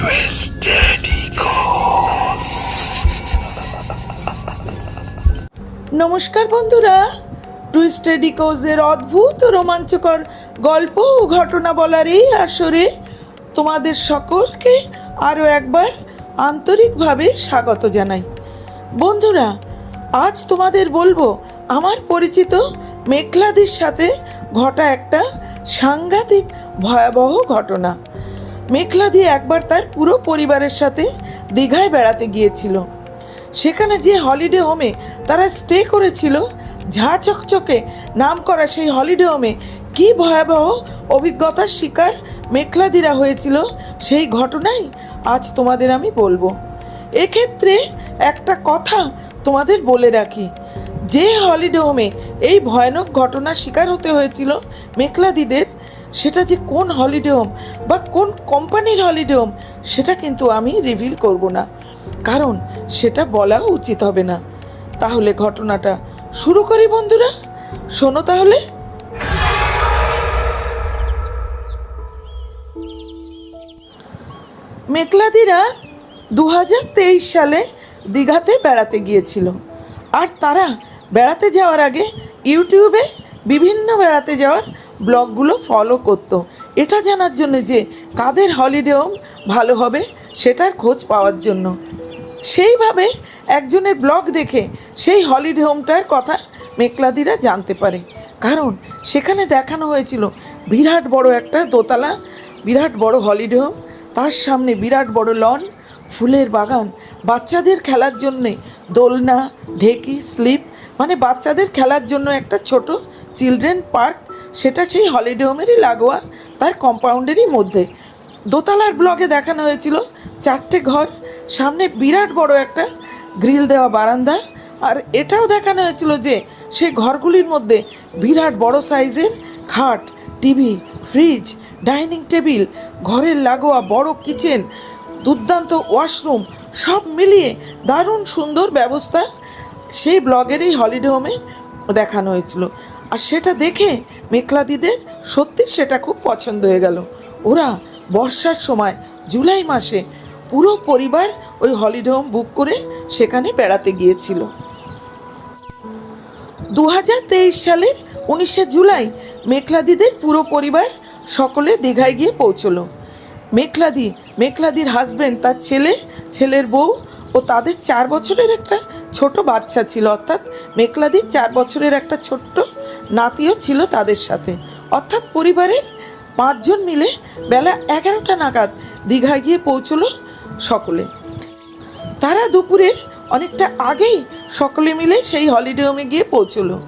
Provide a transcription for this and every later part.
Twisted. নমস্কার বন্ধুরা। Twisted ইকোজের অদ্ভুত রোমাঞ্চকর গল্প ও ঘটনা বলার এই আসরে তোমাদের সকলকে আরও একবার আন্তরিকভাবে স্বাগত জানাই। বন্ধুরা, আজ তোমাদের বলব, আমার পরিচিত মেঘলাদির সাথে ঘটা একটা সাংঘাতিক ভয়াবহ ঘটনা। মেঘলাদি একবার তার পুরো পরিবারের সাথে দীঘায় বেড়াতে গিয়েছিল। সেখানে যে হলিডে হোমে তারা স্টে করেছিল, ঝা চকচকে নাম করা সেই হলিডে হোমে কী ভয়াবহ অভিজ্ঞতার শিকার মেঘলাদিরা হয়েছিল সেই ঘটনাই আজ তোমাদের আমি বলব। এক্ষেত্রে একটা কথা তোমাদের বলে রাখি, যে হলিডে হোমে এই ভয়ানক ঘটনার শিকার হতে হয়েছিল মেঘলাদিদের সেটা যে কোন হলিডে হোম বা কোন কোম্পানির হলিডে হোম সেটা কিন্তু আমি রিভিল করব না। কারণ সেটা বলাও উচিত হবে না। তাহলে ঘটনাটা শুরু করি বন্ধুরা। শোনো তাহলে। মেঘলাদিরা দু হাজার তেইশ সালে দীঘাতে বেড়াতে গিয়েছিল। আর তারা বেড়াতে যাওয়ার আগে ইউটিউবে বিভিন্ন বেড়াতে যাওয়ার ব্লগগুলো ফলো করতো। এটা জানার জন্য যে কাদের হলিডে হোম ভালো হবে সেটার খোঁজ পাওয়ার জন্য। সেইভাবে একজনের ব্লগ দেখে সেই হলিডে হোমটার কথা মেঘলাদিরা জানতে পারে। কারণ সেখানে দেখানো হয়েছিল বিরাট বড় একটা দোতলা, বিরাট বড় হলিডে হোম তার সামনে বিরাট বড় লন ফুলের বাগান, বাচ্চাদের খেলার জন্যে দোলনা, ঢেকি স্লিপ মানে বাচ্চাদের খেলার জন্য একটা ছোট চিলড্রেন পার্ক সেটা সেই হলিডে হোমেরই লাগোয়া, তার কম্পাউন্ডেরই মধ্যে। দোতলার ব্লগে দেখানো হয়েছিল চারটে ঘর, সামনে বিরাট বড় একটা গ্রিল দেওয়া বারান্দা, আর এটাও দেখানো হয়েছিল যে সেই ঘরগুলির মধ্যে বিরাট বড় সাইজের খাট, টিভি, ফ্রিজ, ডাইনিং টেবিল, ঘরের লাগোয়া বড় কিচেন, দুর্দান্ত ওয়াশরুম, সব মিলিয়ে দারুণ সুন্দর ব্যবস্থা সেই ব্লগের এই হলিডে হোমে দেখানো হয়েছিল। আর সেটা দেখে মেঘলাদিদের সত্যি সেটা খুব পছন্দ হয়ে গেল। ওরা বর্ষার সময়, জুলাই মাসে পুরো পরিবার ওই হলিডে হোম বুক করে সেখানে বেড়াতে গিয়েছিল। দু হাজার তেইশ সালের উনিশে জুলাই মেঘলাদিদের পুরো পরিবার সকলে দীঘায় গিয়ে পৌঁছলো। মেঘলাদি মেঘলাদির হাজবেন্ড তার ছেলে, ছেলের বউ ও তাদের চার বছরের একটা ছোট বাচ্চা ছিল। অর্থাৎ মেঘলাদির চার বছরের একটা ছোট্ট নাতিও ছিল তাদের সাথে। অর্থাৎ পরিবারের পাঁচজন মিলে বেলা এগারোটা নাগাদ দীঘায় গিয়ে পৌঁছলো সকলে। তারা দুপুরের অনেকটা আগেই সকলে মিলে সেই হলিডে হোমে গিয়ে পৌঁছলো।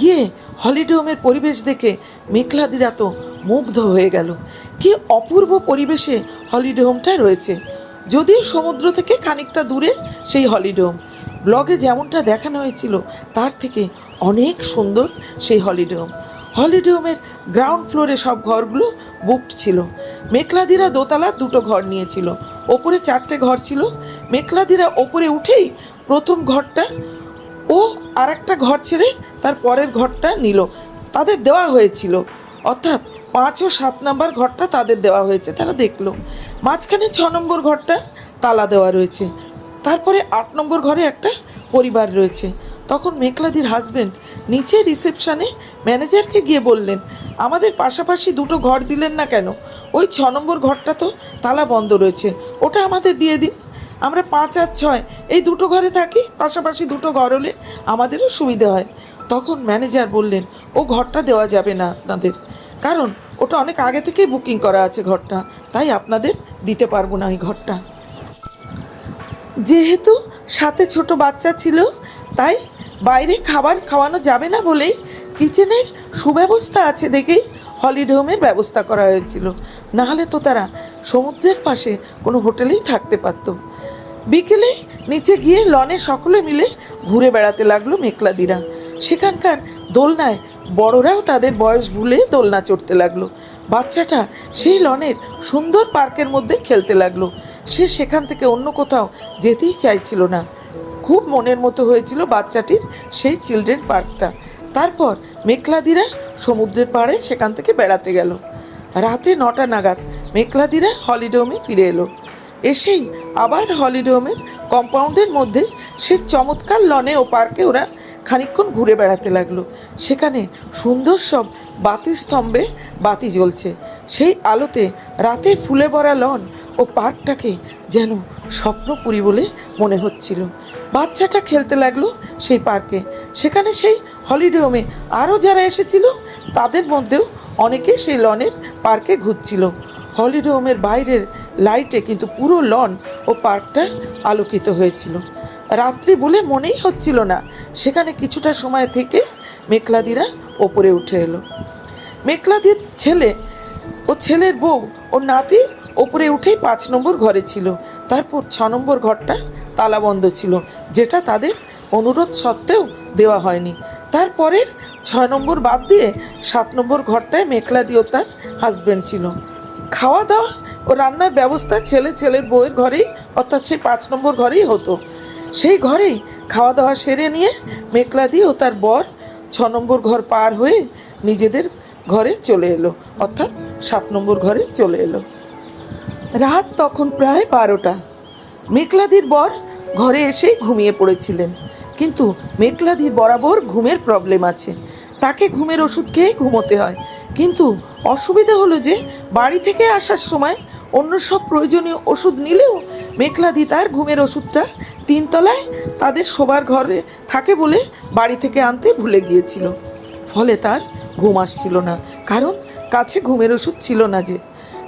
গিয়ে হলিডে হোমের পরিবেশ দেখে মেঘলাদিরা তো মুগ্ধ হয়ে গেল। কি অপূর্ব পরিবেশে হলিডে হোমটা রয়েছে। যদিও সমুদ্র থেকে খানিকটা দূরে সেই হলিডে হোম। ব্লগে যেমনটা দেখানো হয়েছিল, তার থেকে অনেক সুন্দর সেই হলিডে হোম হলিডে হোমের গ্রাউন্ড ফ্লোরে সব ঘরগুলো বুকড ছিল। মেঘলাদিরা দোতলা দুটো ঘর নিয়েছিল। ওপরে চারটে ঘর ছিল। মেঘলাদিরা ওপরে উঠেই প্রথম ঘরটা ও আর একটা ঘর ছেড়ে তার পরের ঘরটা নিল। তাদের দেওয়া হয়েছিল। অর্থাৎ পাঁচ ও সাত নম্বর ঘরটা তাদের দেওয়া হয়েছে, তারা দেখল। মাঝখানে ছ নম্বর ঘরটা তালা দেওয়া রয়েছে। তারপরে আট নম্বর ঘরে একটা পরিবার রয়েছে। তখন মেঘলাদির হাজবেন্ড নিচে রিসেপশানে ম্যানেজারকে গিয়ে বললেন, আমাদের পাশাপাশি দুটো ঘর দিলেন না কেন? ওই ছ নম্বর ঘরটা তো তালা বন্ধ রয়েছে, ওটা আমাদের দিয়ে দিন। আমরা পাঁচ আর ছয়, এই দুটো ঘরে থাকি, পাশাপাশি দুটো ঘর হলে আমাদেরও সুবিধে হয়। তখন ম্যানেজার বললেন, ও ঘরটা দেওয়া যাবে না আপনাদের, কারণ ওটা অনেক আগে থেকেই বুকিং করা আছে ঘরটা, তাই আপনাদের দিতে পারব না এই ঘরটা। যেহেতু সাথে ছোট বাচ্চা ছিল, তাই বাইরে খাবার খাওয়ানো যাবে না বলেই কিচেনের সুব্যবস্থা আছে দেখেই হলিডে হোমের ব্যবস্থা করা হয়েছিল। নাহলে তো তারা সমুদ্রের পাশে কোনো হোটেলেই থাকতে পারতো। বিকেলে নিচে গিয়ে লনে সকলে মিলে ঘুরে বেড়াতে লাগল মেঘলাদিরা সেখানকার দোলনায় বড়রাও তাদের বয়স ভুলে দোলনা চড়তে লাগল। বাচ্চাটা সেই লনের সুন্দর পার্কের মধ্যে খেলতে লাগল। সে সেখান থেকে অন্য কোথাও যেতেই চাইছিল না। খুব মনের মতো হয়েছিল বাচ্চাটির সেই চিলড্রেন পার্কটা। তারপর মেঘলাদিরা সমুদ্রের পাড়ে সেখান থেকে বেড়াতে গেল। রাতে নটা নাগাদ মেঘলাদিরা হলিডোমে ফিরে এলো। এসেই আবার হলিডোমের কম্পাউন্ডের মধ্যে সে চমৎকার লনে ও পার্কে ওরা খানিকক্ষণ ঘুরে বেড়াতে লাগল। সেখানে সুন্দর সব বাতি স্তম্ভে বাতি জ্বলছে। সেই আলোতে রাতে ফুলে ভরা লন ও পার্কটাকে যেন স্বপ্নপুরী বলে মনে হচ্ছিল। বাচ্চাটা খেলতে লাগল সেই পার্কে। সেখানে সেই হলিডে হোমে আরও যারা এসেছিল, তাদের মধ্যেও অনেকে সেই লনের পার্কে ঘুরছিল। হলিডে হোমের বাইরের লাইটে কিন্তু পুরো লন ও পার্কটা আলোকিত হয়েছিল। রাত্রি বলে মনেই হচ্ছিল না, সেখানে কিছুটা সময় থেকে মেঘলাদিরা ওপরে উঠে এলো। মেঘলাদির ছেলে ও ছেলের বউ ও নাতি ওপরে উঠেই পাঁচ নম্বর ঘরে ছিল। তারপর ছ নম্বর ঘরটা তালাবন্ধ ছিল, যেটা তাদের অনুরোধ সত্ত্বেও দেওয়া হয়নি। তারপরের ছয় নম্বর বাদ দিয়ে সাত নম্বর ঘরটায় মেঘলাদি ও তার হাজব্যান্ড ছিল। খাওয়া দাওয়া ও রান্নার ব্যবস্থা ছেলে ছেলের বউয়ের ঘরেই, অর্থাৎ সেই পাঁচ নম্বর ঘরেই হতো। সেই ঘরেই খাওয়া দাওয়া সেরে নিয়ে মেঘলাদি ও তার বর ছ নম্বর ঘর পার হয়ে নিজেদের ঘরে চলে এলো, অর্থাৎ সাত নম্বর ঘরে চলে এলো। রাত তখন প্রায় বারোটা। মেঘলাদির বর ঘরে এসেই ঘুমিয়ে পড়েছিলেন। কিন্তু মেঘলাদির বরাবর ঘুমের প্রবলেম আছে। তাকে ঘুমের ওষুধ খেয়ে ঘুমোতে হয়। কিন্তু অসুবিধা হলো যে, বাড়ি থেকে আসার সময় অন্য সব প্রয়োজনীয় ওষুধ নিলেও মেঘলাদি তার ঘুমের ওষুধটা তিনতলায় তাদের শোবার ঘরে থাকে বলে বাড়ি থেকে আনতে ভুলে গিয়েছিল। ফলে তার ঘুম আসছিল না। কারণ কাছে ঘুমের ওষুধ ছিল না যে।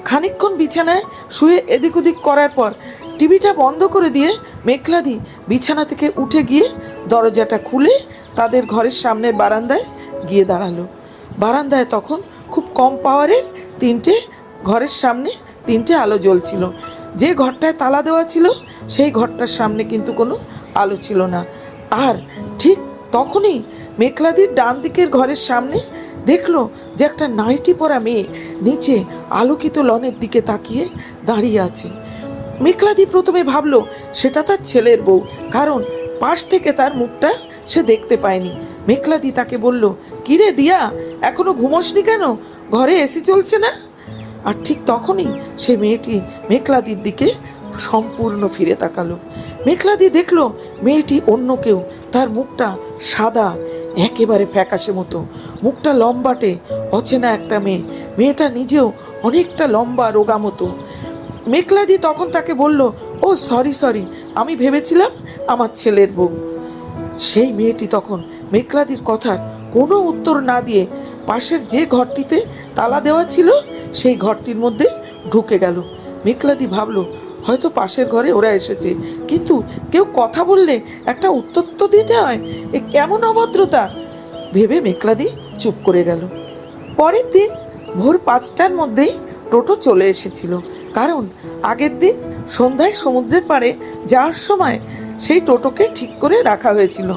খানিকক্ষণ বিছানায় শুয়ে এদিক ওদিক করার পর টিভিটা বন্ধ করে দিয়ে মেঘলাদি বিছানা থেকে উঠে গিয়ে দরজাটা খুলে তাদের ঘরের সামনের বারান্দায় গিয়ে দাঁড়াল। বারান্দায় তখন খুব কম পাওয়ারের তিনটে ঘরের সামনে তিনটে আলো জ্বলছিল। যে ঘরটায় তালা দেওয়া ছিল, সেই ঘরটার সামনে কিন্তু কোনো আলো ছিল না। আর ঠিক তখনই মেঘলাদির ডান দিকের ঘরের সামনে দেখল যে একটা নাইটি পরা মেয়ে নিচে আলোকিত লনের দিকে তাকিয়ে দাঁড়িয়ে আছে। মেঘলাদি প্রথমে ভাবলো, সেটা তার ছেলের বউ, কারণ পাশ থেকে তার মুখটা সে দেখতে পায়নি। মেঘলাদি তাকে বলল কিরে দিয়া, এখনও ঘুমোসনি কেন? ঘরে এসি চলছে না? আর ঠিক তখনই সে মেয়েটি মেঘলাদির দিকে সম্পূর্ণ ফিরে তাকালো। মেঘলাদি দেখল মেয়েটি অন্য কেউ, তার মুখটা সাদা একেবারে ফ্যাকাশে মতো। মুখটা লম্বাটে, অচেনা একটা মেয়ে। মেয়েটা নিজেও অনেকটা লম্বা রোগা মতো। মেঘলাদি তখন তাকে বলল, ও সরি সরি আমি ভেবেছিলাম আমার ছেলের বউ। সেই মেয়েটি তখন মেঘলাদির কথার কোনো উত্তর না দিয়ে পাশের যে ঘরটিতে তালা দেওয়া ছিল, সেই ঘরটির মধ্যে ঢুকে গেল। মেঘলাদি ভাবলো হয়তো পাশের ঘরে ওরা এসেছে। কিন্তু কেউ কথা বললে একটা উত্তর তো দিতে হয়। এ কেমন অভদ্রতা? ভেবে মেঘলাদি চুপ করে গেল। পরের দিন ভোর পাঁচটার মধ্যেই টোটো চলে এসেছিল। কারণ আগের দিন সন্ধ্যায় সমুদ্রের পাড়ে যাওয়ার সময় সেই টোটোকে ঠিক করে রাখা হয়েছিল।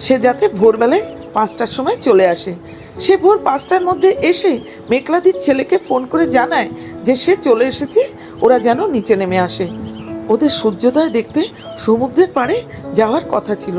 সে যাতে ভোরবেলায় পাঁচটার সময় চলে আসে। সে ভোর পাঁচটার মধ্যে এসে মেঘলাদির ছেলেকে ফোন করে জানায় যে সে চলে এসেছে ওরা যেন নিচে নেমে আসে। ওদের সূর্যোদয় দেখতে সমুদ্রের পাড়ে যাওয়ার কথা ছিল।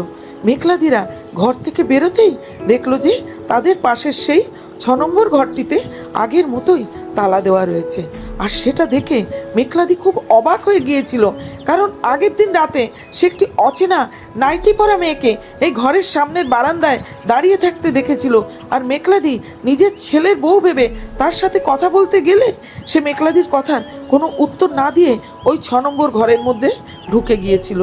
মেঘলাদিরা ঘর থেকে বেরোতেই দেখল যে তাদের পাশের সেই ছ নম্বর ঘরটিতে আগের মতোই তালা দেওয়া রয়েছে। আর সেটা দেখে মেঘলাদি খুব অবাক হয়ে গিয়েছিল, কারণ আগের দিন রাতে সে একটি অচেনা নাইটি পরা মেয়েকে এই ঘরের সামনের বারান্দায় দাঁড়িয়ে থাকতে দেখেছিল। আর মেঘলাদি নিজের ছেলের বউ ভেবে তার সাথে কথা বলতে গেলে সে মেঘলাদির কথার কোনো উত্তর না দিয়ে ওই ছ নম্বর ঘরের মধ্যে ঢুকে গিয়েছিল।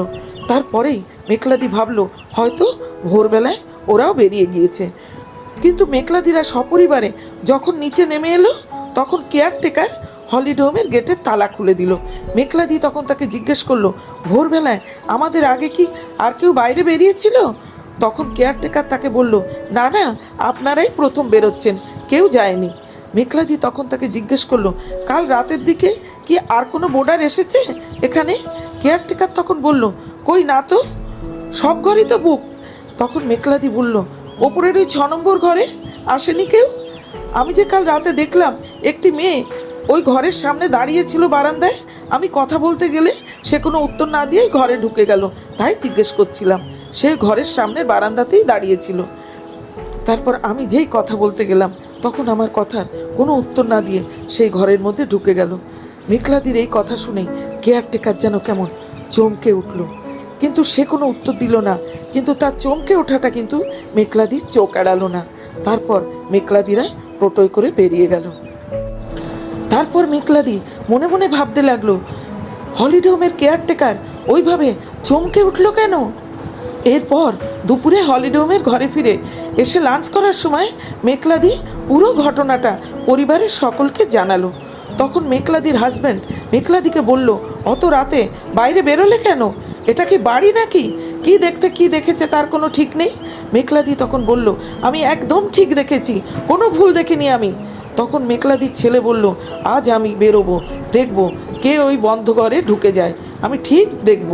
তারপরেই মেঘলাদি ভাবলো, হয়তো ভোরবেলায় ওরাও বেরিয়ে গিয়েছে। কিন্তু মেঘলাদিরা সপরিবারে যখন নিচে নেমে এলো, তখন কেয়ারটেকার হলিডোমের গেটের তালা খুলে দিল। মেঘলাদি তখন তাকে জিজ্ঞেস করল, ভোরবেলায় আমাদের আগে কি আর কেউ বাইরে বেরিয়েছিল? তখন কেয়ারটেকার তাকে বলল, না না, আপনারাই প্রথম বেরোচ্ছেন, কেউ যায়নি। মেঘলাদি তখন তাকে জিজ্ঞেস করল, কাল রাতের দিকে কি আর কোনো বোর্ডার এসেছে এখানে? কেয়ারটেকার তখন বলল, কই না তো, সব ঘরই তো বুক। তখন মেঘলাদি বলল ওপরের ওই ছ নম্বর ঘরে আসেনি কেউ? আমি যে কাল রাতে দেখলাম একটি মেয়ে ওই ঘরের সামনে দাঁড়িয়েছিল বারান্দায়, আমি কথা বলতে গেলে সে কোনো উত্তর না দিয়েই ঘরে ঢুকে গেল। তাই জিজ্ঞেস করছিলাম, সে ঘরের সামনে বারান্দাতেই দাঁড়িয়েছিল তারপর আমি যেই কথা বলতে গেলাম, তখন আমার কথার কোনো উত্তর না দিয়ে সেই ঘরের মধ্যে ঢুকে গেল। মেঘলাদির এই কথা শুনে কেয়ারটেকার যেন কেমন চমকে উঠল। কিন্তু সে কোনো উত্তর দিল না। কিন্তু তার চমকে ওঠাটা কিন্তু মেঘলাদির চোখ এড়ালো না। তারপর মেঘলাদিরা টোটোয় করে বেরিয়ে গেল। তারপর মেঘলাদি মনে মনে ভাবতে লাগল হলিডে হোমের কেয়ারটেকার ওইভাবে চমকে উঠল কেন? এরপর দুপুরে হলিডে হোমের ঘরে ফিরে এসে লাঞ্চ করার সময় মেঘলাদি পুরো ঘটনাটা পরিবারের সকলকে জানালো। তখন মেঘলাদির হাজব্যান্ড মেঘলাদিকে বলল, অত রাতে বাইরে বেরোলে কেন? এটা কি বাড়ি নাকি? কি দেখতে, কি দেখেছে তার কোনো ঠিক নেই? মেঘলাদি তখন বলল, আমি একদম ঠিক দেখেছি, কোনো ভুল দেখিনি আমি। তখন মেঘলাদির ছেলে বলল, আজ আমি বেরোবো, দেখব কে ওই বন্ধ ঘরে ঢুকে যায়, আমি ঠিক দেখব।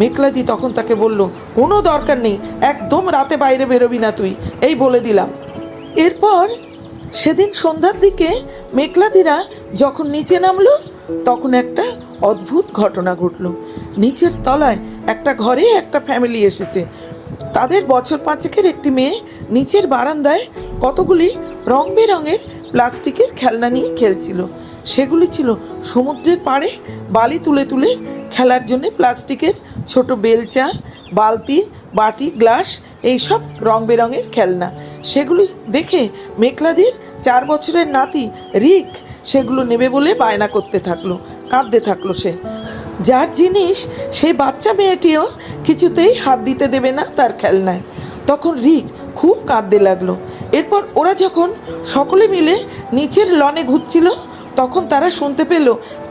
মেঘলাদি তখন তাকে বলল, কোনো দরকার নেই, একদম রাতে বাইরে বেরোবি না তুই, এই বলে দিলাম। এরপর সেদিন সন্ধ্যার দিকে মেঘলাদিরা যখন নিচে নামলো, তখন একটা অদ্ভুত ঘটনা ঘটলো। নিচের তলায় একটা ঘরে একটা ফ্যামিলি এসেছে। তাদের বছর পাঁচেকের একটি মেয়ে নিচের বারান্দায় কতগুলি রং বেরঙের প্লাস্টিকের খেলনা নিয়ে খেলছিল। সেগুলি ছিল সমুদ্রের পাড়ে বালি তুলে তুলে খেলার জন্য প্লাস্টিকের ছোট বেলচা, বালতি, বাটি, গ্লাস, এইসব রং বেরঙের খেলনা। সেগুলি দেখে মেঘলাদির চার বছরের নাতি রিক সেগুলো নেবে বলে বায়না করতে থাকল, কাঁদতে থাকল সে। যার জিনিস সেই বাচ্চা মেয়েটিও কিছুতেই হাত দিতে দেবে না তার খেলনায়। তখন রিক খুব কাঁদতে লাগল। এরপর ওরা যখন সকলে মিলে নিচের লনে ঘুরছিল তখন তারা শুনতে পেল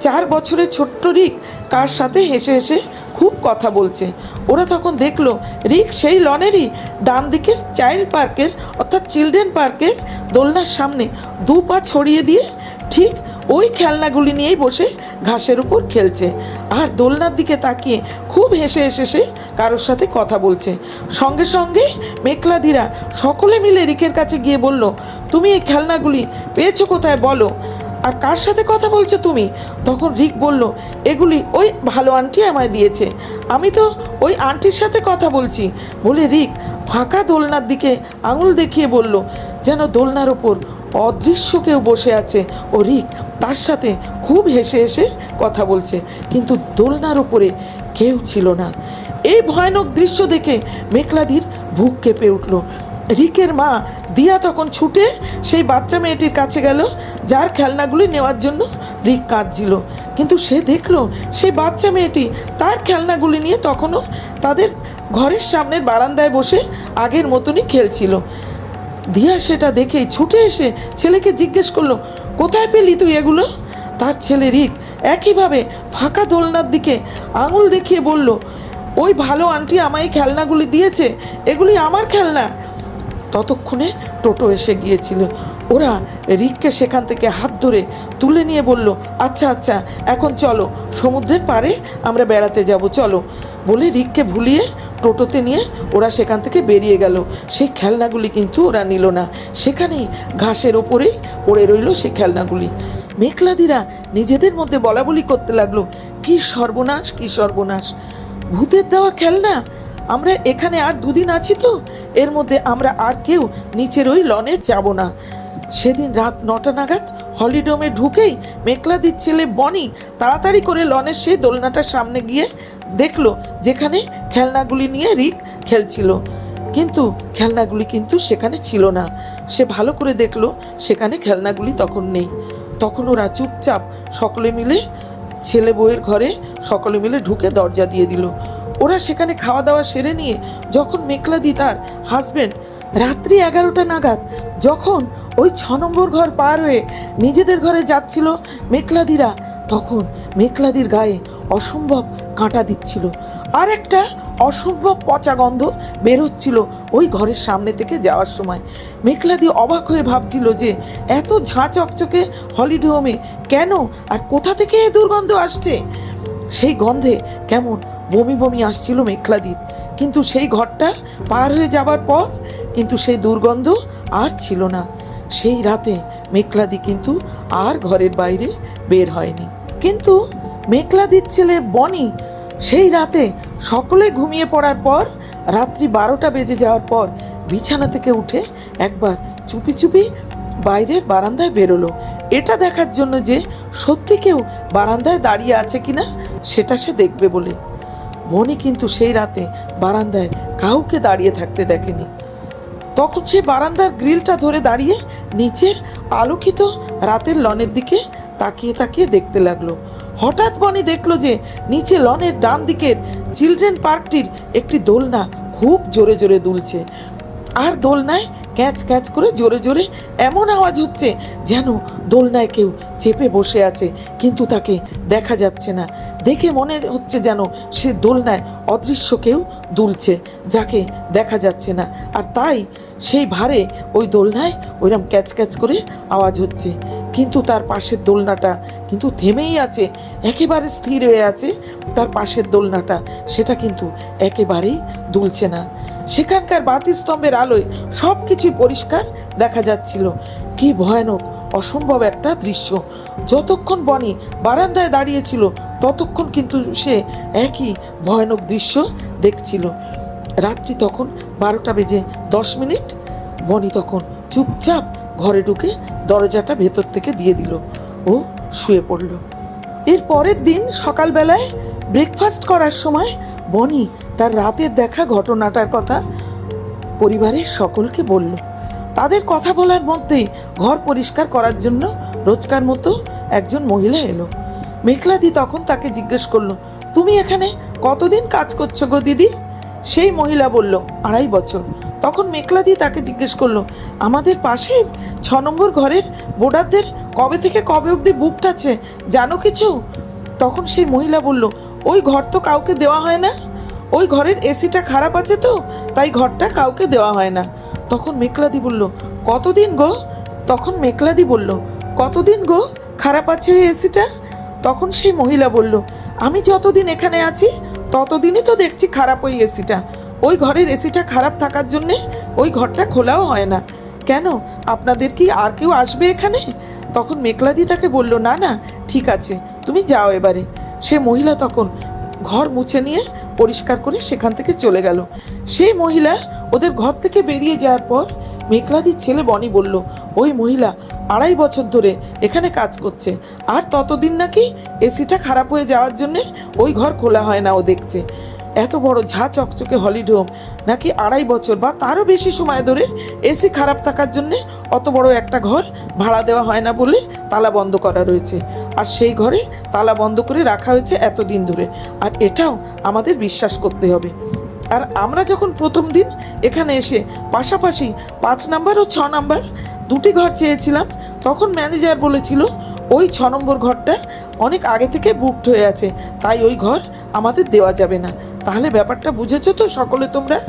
চার বছরের ছোট্ট রিক কার সাথে হেসে হেসে খুব কথা বলছে। ওরা তখন দেখল রিক সেই লনেরই ডান দিকের চাইল্ড পার্কের অর্থাৎ চিলড্রেন পার্কের দোলনার সামনে দু পা ছড়িয়ে দিয়ে ঠিক ওই খেলনাগুলি নিয়েই বসে ঘাসের উপর খেলছে। আর দোলনার দিকে তাকিয়ে খুব হেসে হেসে সে কারোর সাথে কথা বলছে। সঙ্গে সঙ্গে মেঘলাদিরা সকলে মিলে রিকের কাছে গিয়ে বলল, তুমি এই খেলনাগুলি পেয়েছ কোথায় বলো? আর কার সাথে কথা বলছো তুমি? তখন রিক বলল, এগুলি ওই ভালো আন্টি আমায় দিয়েছে। আমি তো ওই আন্টির সাথে কথা বলছি। বলে রিক ফাঁকা দোলনার দিকে আঙুল দেখিয়ে বলল, যেন দোলনার ওপর অদৃশ্য কেউ বসে আছে। ও রিক তার সাথে খুব হেসে হেসে কথা বলছে, কিন্তু দোলনার ওপরে কেউ ছিল না। এই ভয়ানক দৃশ্য দেখে মেঘলাদির বুক কেঁপে উঠল। রিকের মা দিয়া তখন ছুটে সেই বাচ্চা মেয়েটির কাছে গেল, যার খেলনাগুলি নেওয়ার জন্য রিক কাঁদছিল। কিন্তু সে দেখল সেই বাচ্চা মেয়েটি তার খেলনাগুলি নিয়ে তখনও তাদের ঘরের সামনের বারান্দায় বসে আগের মতনই খেলছিল। দিয়া সেটা দেখেই ছুটে এসে ছেলেকে জিজ্ঞেস করল, কোথায় পেলি তুই এগুলো? তার ছেলে রিক একইভাবে ফাঁকা দোলনার দিকে আঙুল দেখিয়ে বলল, ওই ভালো আন্টি আমায় খেলনাগুলি দিয়েছে, এগুলি আমার খেলনা। ততক্ষণে টোটো এসে গিয়েছিল। ওরা রিককে সেখান থেকে হাত ধরে তুলে নিয়ে বলল আচ্ছা আচ্ছা এখন চলো, সমুদ্রের পাড়ে আমরা বেড়াতে যাব, চলো। বলে রিককে ভুলিয়ে টোটোতে নিয়ে ওরা সেখান থেকে বেরিয়ে গেল। সেই খেলনাগুলি কিন্তু ওরা নিল না। সেখানেই ঘাসের ওপরেই পড়ে রইল সেই খেলনাগুলি। মেঘলাদিরা নিজেদের মধ্যে বলাবলি করতে লাগল, কি সর্বনাশ কি সর্বনাশ! ভূতের দেওয়া খেলনা আমরা এখানে আর দুদিন আছি তো। এর মধ্যে আমরা আর কেউ নিচের ওই লনে যাব না। সেদিন রাত নটা নাগাদ হলিডোমে ঢুকেই মেঘলাদির ছেলে বনি তাড়াতাড়ি করে লনের সেই দোলনাটার সামনে গিয়ে দেখল যেখানে খেলনাগুলি নিয়ে রিক খেলছিল। কিন্তু খেলনাগুলি কিন্তু সেখানে ছিল না। সে ভালো করে দেখল সেখানে খেলনাগুলি তখন নেই। তখন ওরা চুপচাপ সকলে মিলে ছেলে বউয়ের ঘরে সকলে মিলে ঢুকে দরজা দিয়ে দিল। ওরা সেখানে খাওয়া দাওয়া সেরে নিয়ে যখন মেঘলাদি তার হাজবেন্ড রাত্রি এগারোটা নাগাদ যখন ওই ছ নম্বর ঘর পার হয়ে নিজেদের ঘরে যাচ্ছিল মেঘলাদিরা তখন মেঘলাদির গায়ে অসম্ভব কাঁটা দিচ্ছিল। আর একটা অসম্ভব পচা গন্ধ বেরোচ্ছিল ওই ঘরের সামনে থেকে যাওয়ার সময়। মেঘলাদি অবাক হয়ে ভাবছিল যে, এত ঝাঁ চকচকে হলিডে হোমে কেন? আর কোথা থেকে এ দুর্গন্ধ আসছে? সেই গন্ধে কেমন বমি বমি আসছিল মেঘলাদির। কিন্তু সেই ঘরটা পার হয়ে যাবার পর কিন্তু সেই দুর্গন্ধ আর ছিল না। সেই রাতে মেঘলাদি কিন্তু আর ঘরের বাইরে বের হয়নি। কিন্তু মেঘলাদির ছেলে বনি সেই রাতে সকলে ঘুমিয়ে পড়ার পর রাত্রি বারোটা বেজে যাওয়ার পর বিছানা থেকে উঠে একবার চুপি চুপি বাইরের বারান্দায় বেরোলো। এটা দেখার জন্য যে সত্যি কেউ বারান্দায় দাঁড়িয়ে আছে কিনা সেটা সে দেখবে বলে। বনি কিন্তু সেই রাতে বারান্দায় কাউকে দাঁড়িয়ে থাকতে দেখেনি। তখন সে বারান্দার গ্রিলটা ধরে দাঁড়িয়ে নিচের আলোকিত রাতের লনের দিকে তাকিয়ে তাকিয়ে দেখতে লাগল। হঠাৎ বনি দেখল যে নিচে লনের ডান দিকের চিলড্রেন পার্কটির একটি দোলনা খুব জোরে জোরে দুলছে। আর দোলনায় ক্যাচ ক্যাচ করে জোরে জোরে এমন আওয়াজ হচ্ছে যেন দোলনায় কেউ চেপে বসে আছে, কিন্তু তাকে দেখা যাচ্ছে না। দেখে মনে হচ্ছে যেন সে দোলনায় অদৃশ্য কেউ দুলছে, যাকে দেখা যাচ্ছে না। আর তাই সেই ভারে ওই দোলনায় ওইরকম ক্যাচ ক্যাচ করে আওয়াজ হচ্ছে। কিন্তু তার পাশের দোলনাটা কিন্তু থেমেই আছে, একেবারে স্থির হয়ে আছে। তার পাশের দোলনাটা, সেটা কিন্তু একেবারেই দুলছে না। সেখানকার বাতিস্তম্ভের আলোয় সব কিছুই পরিষ্কার দেখা যাচ্ছিল। কি ভয়ানক, অসম্ভব একটা দৃশ্য। যতক্ষণ বনি বারান্দায় দাঁড়িয়েছিল, ততক্ষণ কিন্তু সে একই ভয়ানক দৃশ্য দেখছিল। রাত্রি তখন বারোটা বেজে দশ মিনিট। বনি তখন চুপচাপ ঘরে ঢুকে দরজাটা ভেতর থেকে দিয়ে দিল ও শুয়ে পড়ল। এর পরের দিন সকালবেলায় ব্রেকফাস্ট করার সময় বনি তার রাতের দেখা ঘটনাটার কথা পরিবারের সকলকে বলল। তাদের কথা বলার মধ্যেই ঘর পরিষ্কার করার জন্য রোজকার মতো একজন মহিলা এলো। মেঘলাদি তখন তাকে জিজ্ঞেস করল, তুমি এখানে কতদিন কাজ করছ গো দিদি? সেই মহিলা বলল, আড়াই বছর। তখন মেঘলাদি তাকে জিজ্ঞেস করল, আমাদের পাশের ছ নম্বর ঘরের বোর্ডারদের কবে থেকে কবে অবধি বুকড আছে? জানো কিছু? তখন সেই মহিলা বলল ওই ঘর তো কাউকে দেওয়া হয় না। ওই ঘরের এসিটা খারাপ আছে তো, তাই ঘরটা কাউকে দেওয়া হয় না। তখন মেঘলাদি বলল, কতদিন গো? তখন মেঘলাদি বলল, কতদিন গো? খারাপ আছে ওই এসিটা? তখন সেই মহিলা বলল, আমি যতদিন এখানে আছি, ততদিনই তো দেখছি খারাপ ওই এসিটা। ওই ঘরের এসিটা খারাপ থাকার জন্যে ওই ঘরটা খোলাও হয় না। কেন? আপনাদের কি আর কেউ আসবে এখানে? তখন মেঘলাদি তাকে বলল, না না, ঠিক আছে, তুমি যাও এবারে। সে মহিলা তখন ঘর মুছে নিয়ে পরিষ্কার করে সেখান থেকে চলে গেল। সেই মহিলা ওদের ঘর থেকে বেরিয়ে যাওয়ার পর মেঘলাদির ছেলে বনি বলল, ওই মহিলা, আড়াই বছর ধরে এখানে কাজ করছে। আর ততদিন নাকি এসিটা খারাপ হয়ে যাওয়ার জন্যে ওই ঘর খোলা হয় না ও দেখছে। এত বড় ঝা চকচকে হলিডোম নাকি আড়াই বছর বা তারও বেশি সময় ধরে এসি খারাপ থাকার জন্যে অত বড় একটা ঘর ভাড়া দেওয়া হয় না বলে তালা বন্ধ করা রয়েছে। আর সেই ঘরে তালা বন্ধ করে রাখা হয়েছে এতদিন ধরে। আর এটাও আমাদের বিশ্বাস করতে হবে। আর আমরা যখন প্রথম দিন এখানে এসে পাশাপাশি পাঁচ নাম্বার ও ছ নাম্বার দুটি ঘর চেয়েছিলাম, তখন ম্যানেজার বলেছিল, ওই ছ নম্বর ঘরটা অনেক আগে থেকে বুকড হয়ে আছে, তাই ওই ঘর আমাদের দেওয়া যাবে না। তাহলে ব্যাপারটা বুঝেছ তো সকলে তোমরা?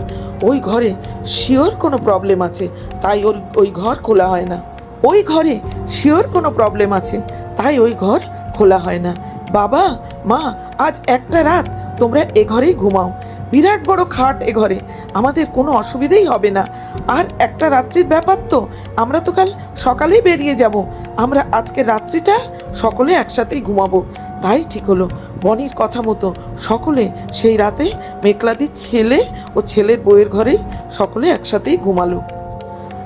ওই ঘরে শিওর কোনো প্রবলেম আছে, তাই ওর, ওই ঘর খোলা হয় না। ওই ঘরে শিওর কোনো প্রবলেম আছে, তাই ওই ঘর খোলা হয় না। বাবা, মা, আজ একটা রাত তোমরা এ ঘরেই ঘুমাও। বিরাট বড় খাট এ ঘরে, আমাদের কোনো অসুবিধেই হবে না। আর একটা রাত্রির ব্যাপার তো, আমরা তো কাল সকালেই বেরিয়ে যাব। আমরা আজকে রাত্রিটা সকলে একসাথেই ঘুমাবো। তাই ঠিক হলো। বনির কথা মতো সকলে সেই রাতে মেঘলাদির ছেলে ও ছেলের বউয়ের ঘরেই সকলে একসাথেই ঘুমালো।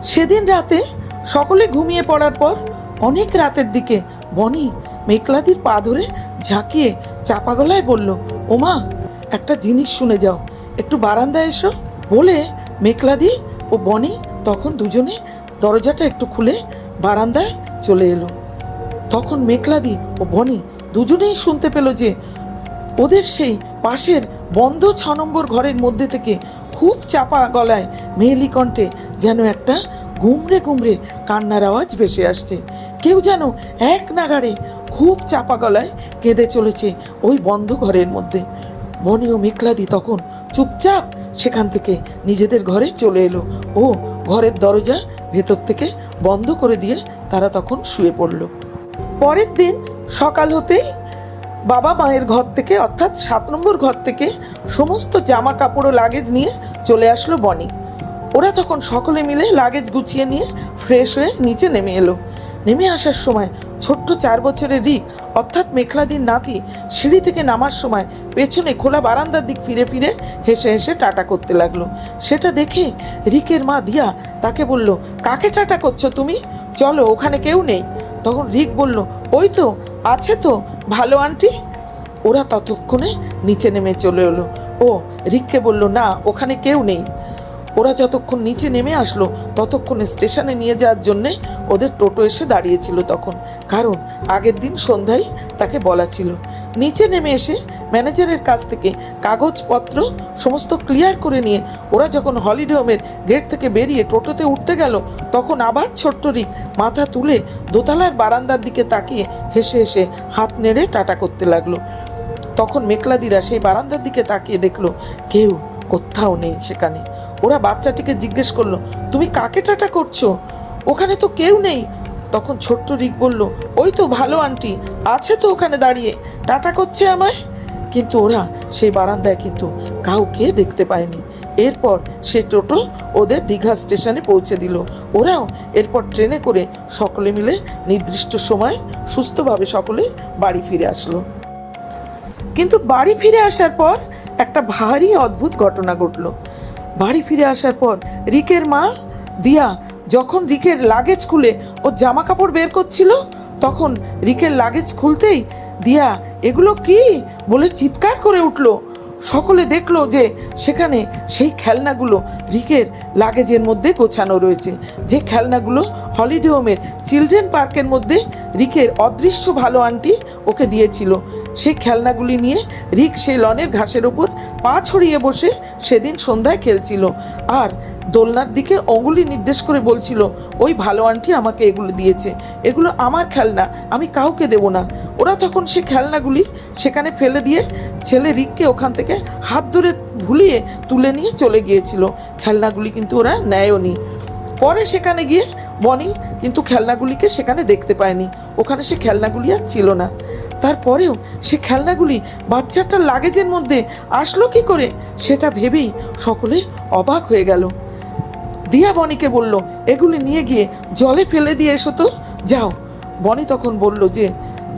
সেদিন রাতে সকলে ঘুমিয়ে পড়ার পর অনেক রাতের দিকে বনি মেঘলাদির পা ধরে ঝাঁকিয়ে চাপা গলায় বলল, ওমা, একটা জিনিস শুনে যাও। একটু বারান্দায় এসো। বলে মেঘলাদি ও বনি তখন দুজনে দরজাটা একটু খুলে বারান্দায় চলে এলো। তখন মেঘলাদি ও বনি দুজনেই শুনতে পেল যে ওদের সেই পাশের বন্ধ ছ নম্বর ঘরের মধ্যে থেকে খুব চাপা গলায় মেহেলি কণ্ঠে যেন একটা গুমড়ে গুমড়ে কান্নার আওয়াজ ভেসে আসছে। কেউ যেন এক নাগাড়ে খুব চাপা গলায় কেঁদে চলেছে ওই বন্ধ ঘরের মধ্যে। বনি ও মেঘলাদি তখন চুপচাপ সেখান থেকে নিজেদের ঘরে চলে এলো ও ঘরের দরজা ভেতর থেকে বন্ধ করে দিয়ে তারা তখন শুয়ে পড়ল। পরের দিন সকাল হতেই বাবা মায়ের ঘর থেকে, অর্থাৎ সাত নম্বর ঘর থেকে সমস্ত জামা কাপড় ও লাগেজ নিয়ে চলে আসলো বনি। ওরা তখন সকলে মিলে লাগেজ গুছিয়ে নিয়ে ফ্রেশ হয়ে নিচে নেমে এলো। নেমে আসার সময় ছোট্ট চার বছরের রিক, অর্থাৎ মেঘলাদির নাতি, সিঁড়ি থেকে নামার সময় পেছনে খোলা বারান্দার দিক ফিরে ফিরে হেসে হেসে টাটা করতে লাগল। সেটা দেখে রিকের মা দিয়া তাকে বলল, কাকে টাটা করছ তুমি? চলো, ওখানে কেউ নেই। তখন রিক বলল, ওই তো আছে তো, ভালো আন্টি? ওরা ততক্ষণে নিচে নেমে চলে এলো। ও, রিককে বলল, না, ওখানে কেউ নেই। ওরা যতক্ষণ নিচে নেমে আসলো, ততক্ষণে স্টেশনে নিয়ে যাওয়ার জন্যে ওদের টোটো এসে দাঁড়িয়েছিল তখন। কারণ আগের দিন সন্ধ্যায় তাকে বলা ছিল। নিচে নেমে এসে ম্যানেজারের কাছ থেকে কাগজপত্র সমস্ত ক্লিয়ার করে নিয়ে ওরা যখন হলিডে হোমের গেট থেকে বেরিয়ে টোটোতে উঠতে গেল, তখন আবার ছোট্ট রিক মাথা তুলে দোতলার বারান্দার দিকে তাকিয়ে হেসে হেসে হাত নেড়ে টাটা করতে লাগল। তখন মেকলাদিরা সেই বারান্দার দিকে তাকিয়ে দেখল, কেউ কোথাও নেই সেখানে। ওরা বাচ্চাটিকে জিজ্ঞেস করল, তুমি কাকে টাটা করছ? ওখানে তো কেউ নেই। তখন ছোট্ট রিক বলল, ওই তো ভালো আন্টি, আছে তো ওখানে দাঁড়িয়ে টাটা করছে আমায়? কিন্তু ওরা সেই বারান্দায় কিন্তু কাউকে দেখতে পায়নি। এরপর সে টোটো ওদের দীঘা স্টেশনে পৌঁছে দিল। ওরাও এরপর ট্রেনে করে সকলে মিলে নির্দিষ্ট সময় সুস্থভাবে সকলে বাড়ি ফিরে আসলো। কিন্তু বাড়ি ফিরে আসার পর একটা ভারী অদ্ভুত ঘটনা ঘটলো। বাড়ি ফিরে আসার পর রিকের মা দিয়া যখন রিকের লাগেজ খুলে ও জামা কাপড় বের করছিল, তখন রিকের লাগেজ খুলতেই দিয়া, এগুলো কি? বলে চিৎকার করে উঠল। সকলে দেখল যে সেখানে সেই খেলনাগুলো রিকের লাগেজের মধ্যে গোছানো রয়েছে। যে খেলনাগুলো হলিডে হোমের চিলড্রেন পার্কের মধ্যে রিকের অদৃশ্য ভালো আন্টি ওকে দিয়েছিল। সেই খেলনাগুলি নিয়ে রিক সেই লনের ঘাসের ওপর পা ছড়িয়ে বসে সেদিন সন্ধ্যায় খেলছিল। আর দোলনার দিকে অঙ্গুলি নির্দেশ করে বলছিল, ওই ভালো আন্টি আমাকে এগুলো দিয়েছে। এগুলো আমার খেলনা, আমি কাউকে দেব না। ওরা তখন সে খেলনাগুলি সেখানে ফেলে দিয়ে ছেলে রিককে ওখান থেকে হাত ধরে ভুলিয়ে তুলে নিয়ে চলে গিয়েছিল। খেলনাগুলি কিন্তু ওরা নেয়ও পরে সেখানে গিয়ে বনি কিন্তু খেলনাগুলিকে সেখানে দেখতে পায়নি। ওখানে সে খেলনাগুলি আর ছিল না। তারপরেও সে খেলনাগুলি বাচ্চাটার লাগেজের মধ্যে আসলো কি করে, সেটা ভেবেই সকলে অবাক হয়ে গেল। দিয়া বনিকে বলল, এগুলি নিয়ে গিয়ে জলে ফেলে দিয়ে এসো তো, যাও। বনি তখন বলল যে,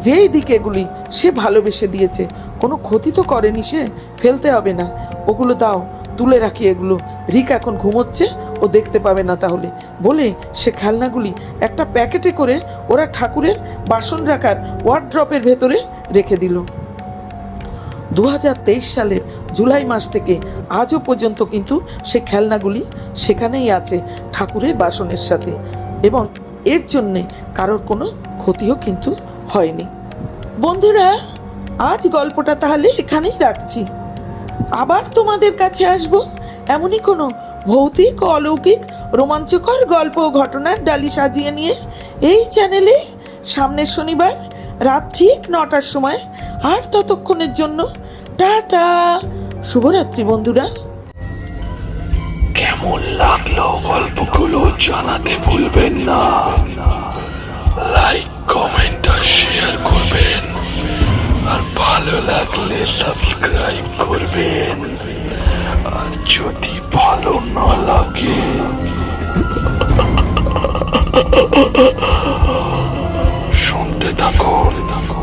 যেই দিকে এগুলি সে ভালোবেসে দিয়েছে, কোনো ক্ষতি তো করেনি সে, ফেলতে হবে না। ওগুলো দাও, তুলে রাখি এগুলো। রিক এখন ঘুমোচ্ছে ও দেখতে পাবে না তাহলে। বলে সে খেলনাগুলি একটা প্যাকেটে করে ওরা ঠাকুরের বাসন রাখার ওয়ার্ড্রপের ভেতরে রেখে দিল। দু সালের জুলাই মাস থেকে আজও পর্যন্ত কিন্তু সে খেলনাগুলি সেখানেই আছে ঠাকুরের বাসনের সাথে এবং এর জন্যে কারোর কোনো ক্ষতিও কিন্তু হয়নি। বন্ধুরা, আজ গল্পটা তাহলে এখানেই রাখছি। আবার তোমাদের কাছে আসব এমনই কোনো ভৌতিক, অলৌকিক, রোমাঞ্চকর গল্প ঘটনার ডালি সাজিয়ে নিয়ে এই চ্যানেলে সামনের শনিবার রাত ঠিক নটার সময় আর ততক্ষণের জন্য টাটা। শুভরাত্রি বন্ধুরা। কেমন লাগল গল্পগুলো জানাতে ভুলবেন না। লাইক কমেন্ট আর শেয়ার করবেন। আর ভালো লাগলে সাবস্ক্রাইব করবেন। আর যদি ভালো না লাগে? শুনতে থাকো। থাকো